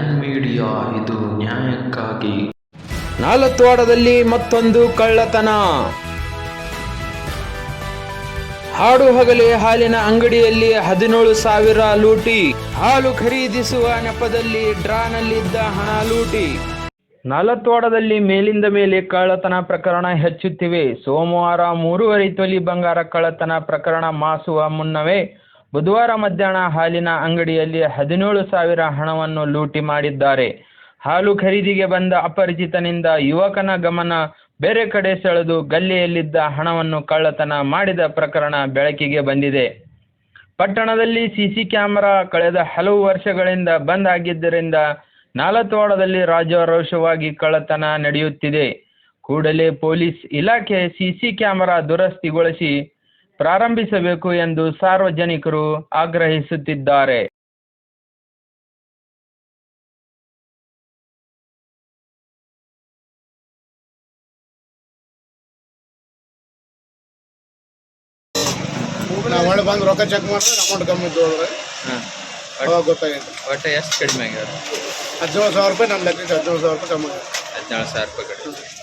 Gyan media ಇದು ನ್ಯಾಯಕ್ಕಾಗಿ. ನಾಲತ್ವಾಡದಲ್ಲಿ ಮತ್ತೊಂದು ಕಳ್ಳತನ. ಹಾಡು ಹಗಲೆ ಹಾಲಿನ ಅಂಗಡಿಯಲ್ಲಿ ಹದಿನೇಳು ಸಾವಿರ ಲೂಟಿ. ಹಾಲು ಖರೀದಿಸುವ ನೆಪದಲ್ಲಿ ಡ್ರಾನಲ್ಲಿದ್ದ ಹಣ ಲೂಟಿ. ನಾಲತ್ವಾಡದಲ್ಲಿ ಮೇಲಿಂದ ಮೇಲೆ ಕಳ್ಳತನ ಪ್ರಕರಣ ಹೆಚ್ಚುತ್ತಿವೆ. ಸೋಮವಾರ ಮೂರುವರೆ ತೊಲಿ ಬಂಗಾರ ಕಳ್ಳತನ ಪ್ರಕರಣ ಮಾಸುವ ಮುನ್ನವೇ ಬುಧವಾರ ಮಧ್ಯಾಹ್ನ ಹಾಲಿನ ಅಂಗಡಿಯಲ್ಲಿ ಹದಿನೇಳು ಸಾವಿರ ಹಣವನ್ನು ಲೂಟಿ ಮಾಡಿದ್ದಾರೆ. ಹಾಲು ಖರೀದಿಗೆ ಬಂದ ಅಪರಿಚಿತನಿಂದ ಯುವಕನ ಗಮನ ಬೇರೆ ಕಡೆ ಸೆಳೆದು ಗಲ್ಲಿಯಲ್ಲಿದ್ದ ಹಣವನ್ನು ಕಳ್ಳತನ ಮಾಡಿದ ಪ್ರಕರಣ ಬೆಳಕಿಗೆ ಬಂದಿದೆ. ಪಟ್ಟಣದಲ್ಲಿ ಸಿಸಿ ಕ್ಯಾಮೆರಾ ಕಳೆದ ಹಲವು ವರ್ಷಗಳಿಂದ ಬಂದ್ ಆಗಿದ್ದರಿಂದ ನಾಲತ್ವಾಡದಲ್ಲಿ ರಾಜಾರೋಷವಾಗಿ ಕಳ್ಳತನ ನಡೆಯುತ್ತಿದೆ. ಕೂಡಲೇ ಪೊಲೀಸ್ ಇಲಾಖೆ ಸಿಸಿ ಕ್ಯಾಮೆರಾ ದುರಸ್ತಿಗೊಳಿಸಿ ಪ್ರಾರಂಭಿಸಬೇಕು ಎಂದು ಸಾರ್ವಜನಿಕರು ಆಗ್ರಹಿಸುತ್ತಿದ್ದಾರೆ. ಬಂದು ರೊಕ್ಕ ಚೆಕ್ ಮಾಡಿದ್ರೆ ಅಮೌಂಟ್ ಕಮ್ಮಿ ಅವಾಗ ಒಟ್ಟು ಎಷ್ಟು ಕಡಿಮೆ ಆಗ್ಯಾವ ಹದಿನೇಳು ಸಾವಿರ ರೂಪಾಯಿ ನಮ್ಮ ಲೆಕ್ಕಕ್ಕೆ ಹದಿನೇಳು ಸಾವಿರ ರೂಪಾಯಿ ಕಮ್ಮಿ ಹದಿನೇಳು ಸಾವಿರ ರೂಪಾಯಿ ಕಡಿಮೆ